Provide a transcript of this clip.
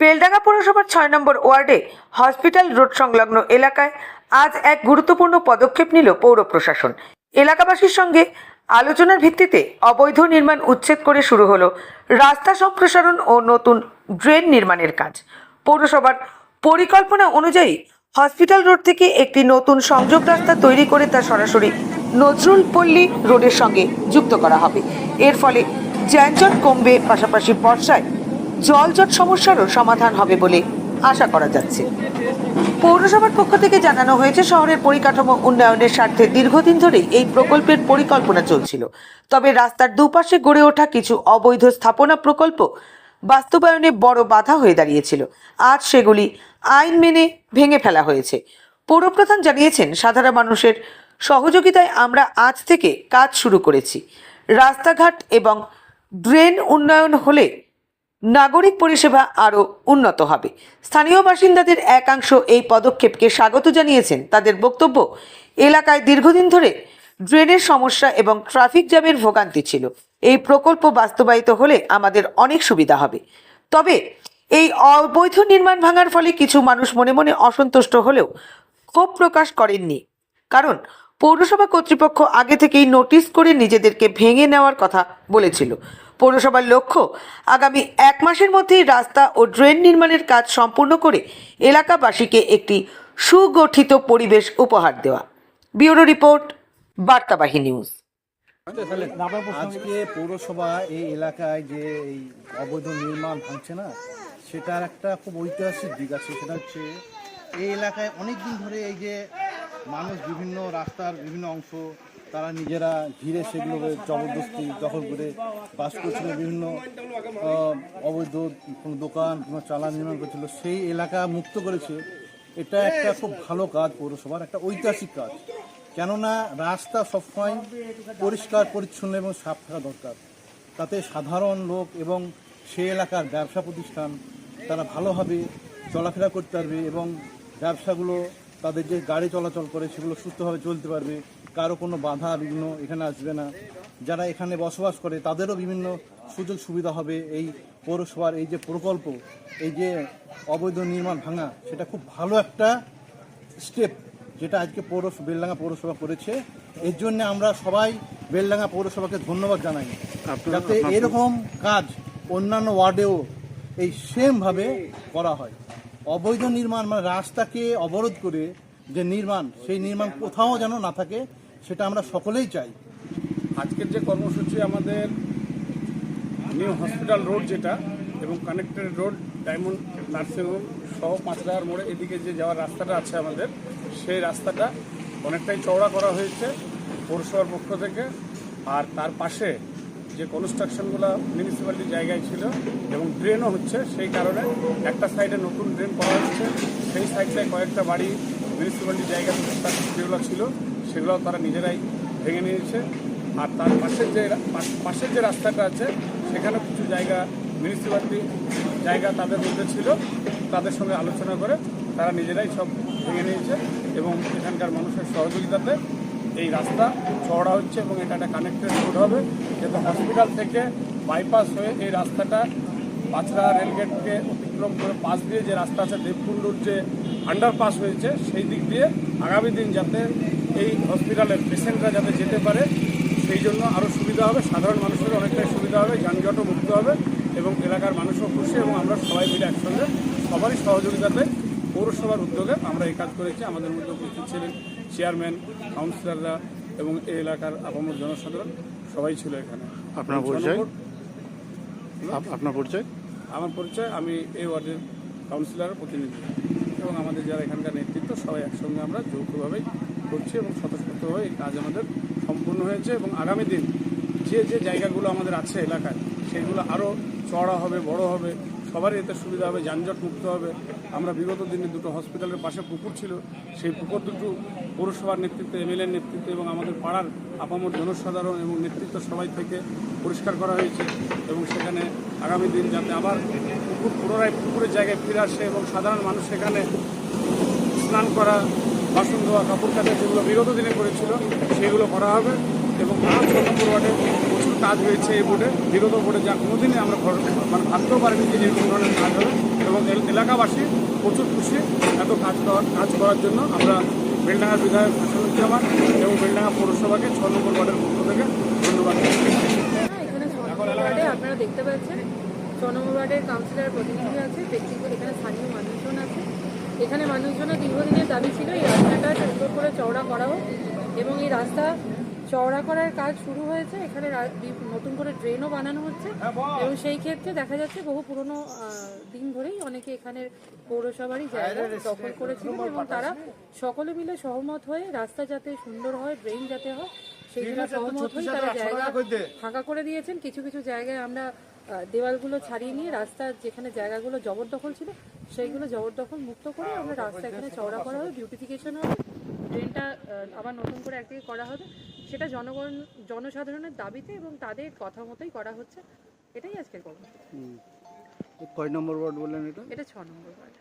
বেলডাঙ্গা পৌরসভার ছয় নম্বর ওয়ার্ডে হসপিটাল রোড সংলগ্ন এলাকায় আজ এক গুরুত্বপূর্ণ পদক্ষেপ নিল পৌর প্রশাসন। এলাকাবাসীর সঙ্গে আলোচনার ভিত্তিতে অবৈধ নির্মাণ উচ্ছেদ করে শুরু হলো রাস্তা সম্প্রসারণ ও নতুন ড্রেন নির্মাণের কাজ। পৌরসভার পরিকল্পনা অনুযায়ী হসপিটাল রোড থেকে একটি নতুন সংযোগ রাস্তা তৈরি করে তা সরাসরি নজরুল পল্লী রোডের সঙ্গে যুক্ত করা হবে। এর ফলে যানজট কমবে, পাশাপাশি বর্ষায় জলজট সমস্যারও সমাধান হবে বলে আশা করা যাচ্ছে। পৌরসভার পক্ষ থেকে জানানো হয়েছে, শহরের পরিকাঠামো উন্নয়নের স্বার্থে দীর্ঘদিন ধরেই এই প্রকল্পের পরিকল্পনা চলছিল। তবে রাস্তার দুপাশে গড়ে ওঠা কিছু অবৈধ স্থাপনা প্রকল্প বাস্তবায়নে বড় বাধা হয়ে দাঁড়িয়েছিল। আজ সেগুলি আইন মেনে ভেঙে ফেলা হয়েছে। পৌরপ্রধান জানিয়েছেন, সাধারণ মানুষের সহযোগিতায় আমরা আজ থেকে কাজ শুরু করেছি। রাস্তাঘাট এবং ড্রেন উন্নয়ন হলে নাগরিক পরিষেবা আরও উন্নত হবে। স্থানীয় বাসিন্দাদের একাংশ এই পদক্ষেপকে স্বাগত জানিয়েছেন। তাদের বক্তব্য, এলাকায় দীর্ঘদিন ধরে ড্রেনের সমস্যা এবং ট্রাফিক জ্যামের ভোগান্তি ছিল। এই প্রকল্প বাস্তবায়িত হলে আমাদের অনেক সুবিধা হবে। তবে এই অবৈধ নির্মাণ ভাঙার ফলে কিছু মানুষ মনে মনে অসন্তুষ্ট হলেও ক্ষোভ প্রকাশ করেননি। কারণ পৌরসভা কর্তৃপক্ষ আগে থেকেই নোটিশ করে নিজেদেরকে ভেঙে নেওয়ার কথা বলেছিল। পৌরসভার লক্ষ্য আগামী এক মাসের মধ্যেই রাস্তা ও ড্রেন নির্মাণের কাজ সম্পূর্ণ করে এলাকাবাসীকে একটি সুগঠিত পরিবেশ উপহার দেওয়া। Bureau report, Bartabahi news. আজকে পৌরসভা এই এলাকায় যে এই অবৈধ নির্মাণ ভাঙছে না, সেটার একটা খুব ঐতিহাসিক দিক আছে। সেটা হচ্ছে এই এলাকায় অনেক দিন ধরে এই যে মানুষ বিভিন্ন রাস্তার বিভিন্ন অংশ তারা নিজেরা ঘিরে সেগুলোকে জবরদস্তি দখল করে বাস করছিল। বিভিন্ন অবৈধ কোনো দোকান কোনো চালা নির্মাণ করছিল। সেই এলাকা মুক্ত করেছে। এটা একটা খুব ভালো কাজ পৌরসভার, একটা ঐতিহাসিক কাজ। কেননা রাস্তা সবসময় পরিষ্কার, পরিচ্ছন্ন এবং সাফ থাকা দরকার। তাতে সাধারণ লোক এবং সে এলাকার ব্যবসা প্রতিষ্ঠান তারা ভালোভাবে চলাফেরা করতে পারবে এবং ব্যবসাগুলো তাদের যে গাড়ি চলাচল করে সেগুলো সুস্থভাবে চলতে পারবে কারও কোনো বাধা বিঘ্ন এখানে আসবে না। যারা এখানে বসবাস করে তাদেরও বিভিন্ন সুযোগ সুবিধা হবে। এই পৌরসভার এই যে প্রকল্প এই যে অবৈধ নির্মাণ ভাঙা সেটা খুব ভালো একটা স্টেপ যেটা আজকে পৌর বেলডাঙ্গা পৌরসভা করেছে। এর জন্য আমরা সবাই বেলডাঙ্গা পৌরসভাকে ধন্যবাদ জানাই। যাতে এরকম কাজ অন্যান্য ওয়ার্ডেও এই সেমভাবে করা হয়। অবৈধ নির্মাণ মানে রাস্তাকে অবরোধ করে যে নির্মাণ, সেই নির্মাণ কোথাও যেন না থাকে, সেটা আমরা সকলেই চাই। আজকের যে কর্মসূচি আমাদের নিউ হসপিটাল রোড যেটা এবং connected road, diamond nursing home সহ পাঁচরাহার মোড়ে এদিকে যে যাওয়ার রাস্তাটা আছে আমাদের, সেই রাস্তাটা অনেকটাই চওড়া করা হয়েছে পৌরসভার পক্ষ থেকে। আর তার পাশে যে কনস্ট্রাকশনগুলো মিউনিসিপ্যালিটির জায়গায় ছিল এবং ড্রেনও হচ্ছে, সেই কারণে একটা সাইডে নতুন ড্রেন করা হচ্ছে। সেই সাইডটায় কয়েকটা বাড়ি মিউনিসিপ্যালিটির জায়গা যেগুলো ছিল সেগুলো তারা নিজেরাই ভেঙে নিয়েছে। আর তার পাশের যে পাশের যে রাস্তাটা আছে সেখানে কিছু জায়গা মিউনিসিপ্যালিটি জায়গা তাদের মধ্যে ছিল, তাদের সঙ্গে আলোচনা করে তারা নিজেরাই সব ভেঙে নিয়েছে এবং এখানকার মানুষের সহযোগিতাতে এই রাস্তা, চওড়া হচ্ছে এবং এটা একটা কানেক্টেড রোড হবে। যাতে হসপিটাল থেকে বাইপাস হয়ে এই রাস্তাটা পাঁচড়া রেলগেটকে অতিক্রম করে পাশ দিয়ে যে রাস্তা আছে দেবকুণ্ডুর যে আন্ডারপাস হয়েছে, সেই দিক দিয়ে আগামী দিন যাতে এই হসপিটালের পেশেন্টরা যাতে যেতে পারে, সেই জন্য আরও সুবিধা হবে। সাধারণ মানুষের অনেকটাই সুবিধা হবে, যানজটও মুক্ত হবে এবং এলাকার মানুষও খুশি এবং আমরা সবাই মিলে একসঙ্গে সবারই সহযোগিতাতে পৌরসভার উদ্যোগে আমরা এই কাজ করেছি। আমাদের মধ্যে উপস্থিত ছিলেন চেয়ারম্যান কাউন্সিলররা এবং এই এলাকার আপামর জনসাধারণ। সবাই ছিল এখানে। আপনার পরিচয়? আপনার পরিচয়? আমার পরিচয় আমি এই ওয়ার্ডের কাউন্সিলরের প্রতিনিধি। এবং আমাদের যারা এখানকার নেতৃত্ব সবাই একসঙ্গে আমরা যৌথভাবেই করছি এবং স্বতঃস্ফূর্তভাবে এই কাজ আমাদের সম্পূর্ণ হয়েছে। এবং আগামী দিন যে যে জায়গাগুলো আমাদের আছে এলাকায় সেগুলো আরও চড়া হবে, বড় হবে, সবারই এতে সুবিধা হবে, যানজট মুক্ত হবে। আমরা বিগত দিনে দুটো হসপিটালের পাশে পুকুর ছিল। সেই পুকুর দুটো পৌরসভার নেতৃত্বে, এমএলএর নেতৃত্বে এবং আমাদের পাড়ার আপামর জনসাধারণ এবং নেতৃত্ব সবাই থেকে পরিষ্কার করা হয়েছে এবং সেখানে আগামী দিন যাতে আবার পুকুর পুনরায় পুকুরের জায়গায় ফিরে আসে এবং সাধারণ মানুষ সেখানে স্নান করা, বাসন ধোয়া, কাপড় কাচা যেগুলো বিগত দিনে করেছিল, সেগুলো করা হবে এবং ছ নম্বর ওয়ার্ডে কাজ হয়েছে এই বোর্ডে বিগত বোর্ডে যা কোনোদিনই আমরা মানে ভাবতেও পারিনি যে এরকম ধরনের কাজ হবে। এবং এলাকাবাসী প্রচুর খুশি এত কাজ কাজ করার জন্য আমরা বেলডাঙ্গা বিধায়ক হাসানুজ্জামান এবং বেলডাঙ্গা পৌরসভাকে ছ নম্বর ওয়ার্ডের পক্ষ থেকে ধন্যবাদ হ্যাঁ, আপনারা দেখতে পাচ্ছেন ছ ওয়ার্ডের কাউন্সিলর প্রতিনিধি আছে ব্যক্তিগত এখানে স্থানীয় মানুষজন আছে। এখানে মানুষজনের দীর্ঘদিনের দাবি ছিল এই রাস্তাটা সুন্দর করে চওড়া করা হোক এবং এই রাস্তা চওড়া করার কাজ শুরু হয়েছে। এখানে নতুন করে ড্রেনও বানানো হচ্ছে। এবং সেই ক্ষেত্রে দেখা যাচ্ছে বহু পুরনো দিন ধরেই অনেকে এখানে পৌরসভারই জায়গা দখল করেছিলেন এবং তারা সকলে মিলে সহমত হয়ে রাস্তা যাতে সুন্দর হয় ড্রেন যাতে হয় সেই জন্য সহমত হয়ে তারা জায়গা ফাঁকা করে দিয়েছেন। কিছু কিছু জায়গায় আমরা দেওয়ালগুলো ছাড়িয়ে নিয়ে রাস্তা যেখানে জায়গাগুলো জবরদখল ছিল সেইগুলো জবরদখল মুক্ত করে আমরা রাস্তা এখানে চওড়া করা হবে। বিউটিফিকেশন হবে। ট্রেনটা আবার নতুন করে একদিকে করা হবে সেটা জনগণ জনসাধারণের দাবিতে এবং তাদের কথা মতোই করা হচ্ছে। এটাই আজকের করব কয় নম্বর ওয়ার্ড বললেন এটা? এটা ছ নম্বর ওয়ার্ড।